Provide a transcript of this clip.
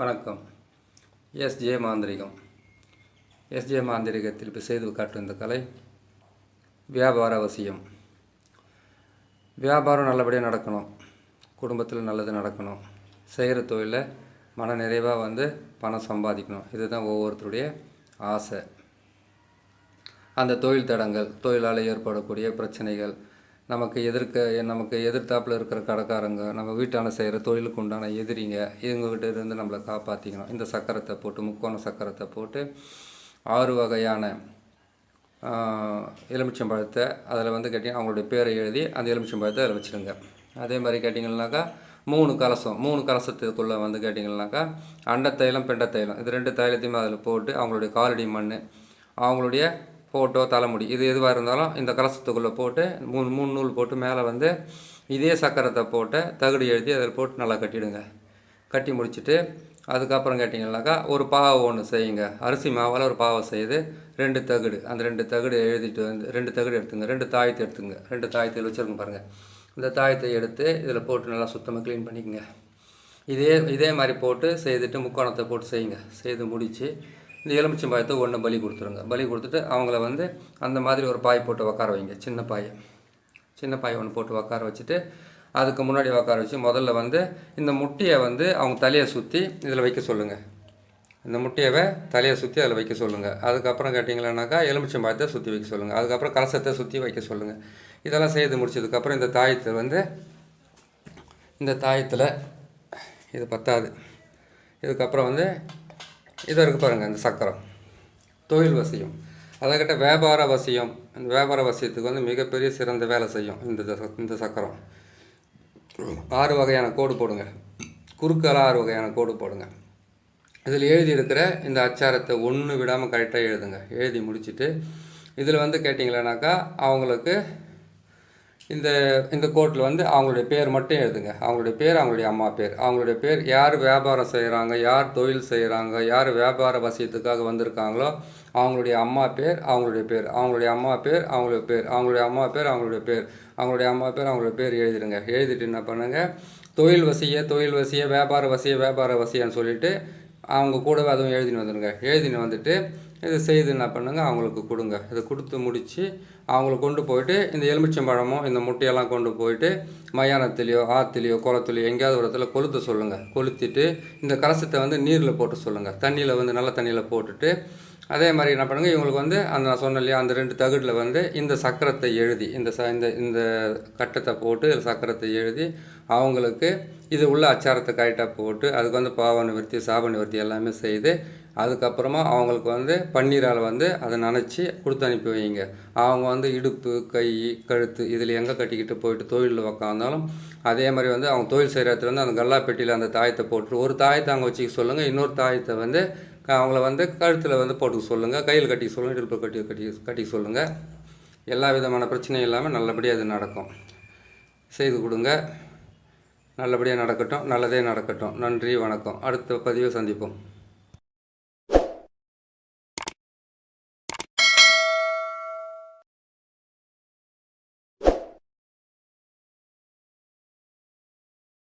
வணக்கம். எஸ்ஜே மாந்திரிகம். எஸ்ஜே மாந்திரிகத்தில் இப்போ செய்து காட்டும் இந்த கலை வியாபார அவசியம். வியாபாரம் நல்லபடியாக நடக்கணும். குடும்பத்தில் நல்லது நடக்கணும். செய்கிற தொழிலில் மன நிறைவாக வந்து பணம் சம்பாதிக்கணும். இதுதான் ஒவ்வொருத்தருடைய ஆசை. அந்த தொழில் தடங்கள் தொழிலால் ஏற்படக்கூடிய பிரச்சனைகள் நமக்கு எதிர்க்க நமக்கு எதிர்த்தாப்பில் இருக்கிற கடைக்காரங்க நம்ம வீட்டான செய்கிற தொழிலுக்கு உண்டான எதிரிங்க இவங்ககிட்ட இருந்து நம்மளை காப்பாற்றிக்கணும் இந்த சக்கரத்தை போட்டு முக்கோண சக்கரத்தை போட்டு ஆறு வகையான எலுமிச்சம்பழத்தை அதில் வந்து கேட்டிங்கன்னா அவங்களுடைய பேரை எழுதி அந்த எலுமிச்சம்பழத்தை அதில் வச்சுடுங்க அதே மாதிரி கேட்டிங்கன்னாக்கா மூணு கலசம் மூணு கலசத்துக்குள்ளே வந்து கேட்டிங்கன்னாக்கா அண்ட தைலம் தைலம் இது ரெண்டு தைலத்தையுமே அதில் போட்டு அவங்களுடைய காலடி மண் அவங்களுடைய ஃபோட்டோ தலைமுடி இது எதுவாக இருந்தாலும் இந்த கலசத்துக்குள்ளே போட்டு மூணு மூணு நூல் போட்டு மேலே வந்து இதே சக்கரத்தை போட்டு தகுடு எழுதி அதில் போட்டு நல்லா கட்டிடுங்க. கட்டி முடிச்சுட்டு அதுக்கப்புறம் கேட்டிங்கனாக்கா ஒரு பாவை ஒன்று செய்யுங்க. அரிசி மாவில் ஒரு பாவை செய்து ரெண்டு தகுடு அந்த ரெண்டு தகுடு எழுதிட்டு வந்து ரெண்டு தகுடு எடுத்துங்க. ரெண்டு தாயத்தை எடுத்துங்க. ரெண்டு தாயத்தை வச்சுருங்க பாருங்கள் இந்த தாயத்தை எடுத்து இதில் போட்டு நல்லா சுத்தமாக க்ளீன் பண்ணிக்கோங்க. இதே இதே மாதிரி போட்டு செய்துட்டு முக்கோணத்தை போட்டு செய்யுங்க. செய்து முடித்து இந்த எலுமிச்சம்பழத்தை ஒன்று பலி கொடுத்துருங்க. பலி கொடுத்துட்டு அவங்கள வந்து அந்த மாதிரி ஒரு பாய் போட்டு உட்கார வைங்க. சின்ன பாய். சின்ன பாய் ஒன்று போட்டு உட்கார வச்சுட்டு அதுக்கு முன்னாடி உக்கார வச்சு முதல்ல வந்து இந்த முட்டையை வந்து அவங்க தலையை சுற்றி இதில் வைக்க சொல்லுங்கள் இந்த முட்டியவை தலையை சுற்றி அதில் வைக்க சொல்லுங்கள் அதுக்கப்புறம் கேட்டிங்களேனாக்கா எலுமிச்சம்பாயத்தை சுற்றி வைக்க சொல்லுங்கள் அதுக்கப்புறம் கலசத்தை சுற்றி வைக்க சொல்லுங்கள் இதெல்லாம் செய்து முடிச்சதுக்கப்புறம் இந்த தாயத்தை வந்து இந்த தாயத்தில் இது பத்தாது. இதுக்கப்புறம் வந்து இது இருக்குது பாருங்கள் இந்த சக்கரம். தொழில் வசியம். அதைக்கிட்ட வியாபார வசியம். இந்த வியாபார வசியத்துக்கு வந்து மிகப்பெரிய சிறந்த வேலை செய்யும் இந்த இந்த சக்கரம். ஆறு வகையான கோடு போடுங்க. குறுக்கெல்லாம் ஆறு வகையான கோடு போடுங்க. இதில் எழுதியிருக்கிற இந்த அச்சாரத்தை ஒன்று விடாமல் கரெக்டாக எழுதுங்க. எழுதி முடிச்சுட்டு இதில் வந்து கேட்டிங்களேனாக்கா அவங்களுக்கு இந்த இந்த கோர்ட்டில் வந்து அவங்களுடைய பேர் மட்டும் எழுதுங்க. அவங்களுடைய பேர் அவங்களுடைய அம்மா பேர். அவங்களுடைய பேர் யார் வியாபாரம் செய்கிறாங்க யார் தொழில் செய்கிறாங்க யார் வியாபார வசியத்துக்காக வந்திருக்காங்களோ அவங்களுடைய அம்மா பேர் அவங்களுடைய பேர். அவங்களுடைய அம்மா பேர் அவங்களுடைய பேர். அவங்களுடைய அம்மா பேர் அவங்களுடைய பேர். அவங்களுடைய அம்மா பேர் அவங்களுடைய பேர் எழுதிடுங்க. எழுதிட்டு என்ன பண்ணுங்கள் தொழில் வசிய தொழில் வசிய வியாபார வசிய வியாபார வசியன்னு சொல்லிட்டு அவங்க கூடவே அதுவும் எழுதின்னு வந்துடுங்க எழுதின்னு வந்துட்டு இதை செய்து என்ன பண்ணுங்க? அவங்களுக்கு கொடுங்க. இதை கொடுத்து முடித்து அவங்கள கொண்டு போயிட்டு இந்த எலுமிச்சம்பழமும் இந்த முட்டையெல்லாம் கொண்டு போயிட்டு மயானத்துலேயோ ஆற்றுலையோ குளத்துலையோ எங்கேயாவது ஒரு இடத்துல கொளுத்த சொல்லுங்கள் கொளுத்திட்டு இந்த கலசத்தை வந்து நீரில் போட்டு சொல்லுங்கள் தண்ணியில் வந்து நல்ல தண்ணியில் போட்டுட்டு அதே மாதிரி என்ன பண்ணுங்கள் இவங்களுக்கு வந்து அந்த நான் சொன்னேன் இல்லையா அந்த ரெண்டு தகுடில் வந்து இந்த சக்கரத்தை எழுதி இந்த ச இந்த இந்த கட்டத்தை போட்டு சக்கரத்தை எழுதி அவங்களுக்கு இது உள்ள அச்சாரத்தை கரெக்டாக போட்டு அதுக்கு வந்து பாவ நிவர்த்தி சாப நிவர்த்தி எல்லாமே செய்து அதுக்கப்புறமா அவங்களுக்கு வந்து பன்னீரால் வந்து அதை நனைச்சி கொடுத்து அனுப்பி வைங்க அவங்க வந்து இடுப்பு கை கழுத்து இதில் எங்கே கட்டிக்கிட்டு போயிட்டு தொழிலில் உக்காந்தாலும் அதே மாதிரி வந்து அவங்க தொழில் செய்கிற இடத்துல வந்து அந்த கல்லா பெட்டியில் அந்த தாயத்தை போட்டு ஒரு தாயத்தை அங்கே வச்சுக்க சொல்லுங்கள் இன்னொரு தாயத்தை வந்து க- அவங்கள வந்து கழுத்தில் வந்து போட்டுக்க சொல்லுங்கள் கையில் கட்டிக்க சொல்லுங்கள் இடுப்பு கட்டி கட்டி கட்டிக்க சொல்லுங்கள் எல்லா விதமான பிரச்சனையும் இல்லாமல் நல்லபடியாக அது நடக்கும். செய்து கொடுங்க. நல்லபடியாக நடக்கட்டும் நல்லதே நடக்கட்டும். நன்றி வணக்கம். அடுத்த பதிவை சந்திப்போம்.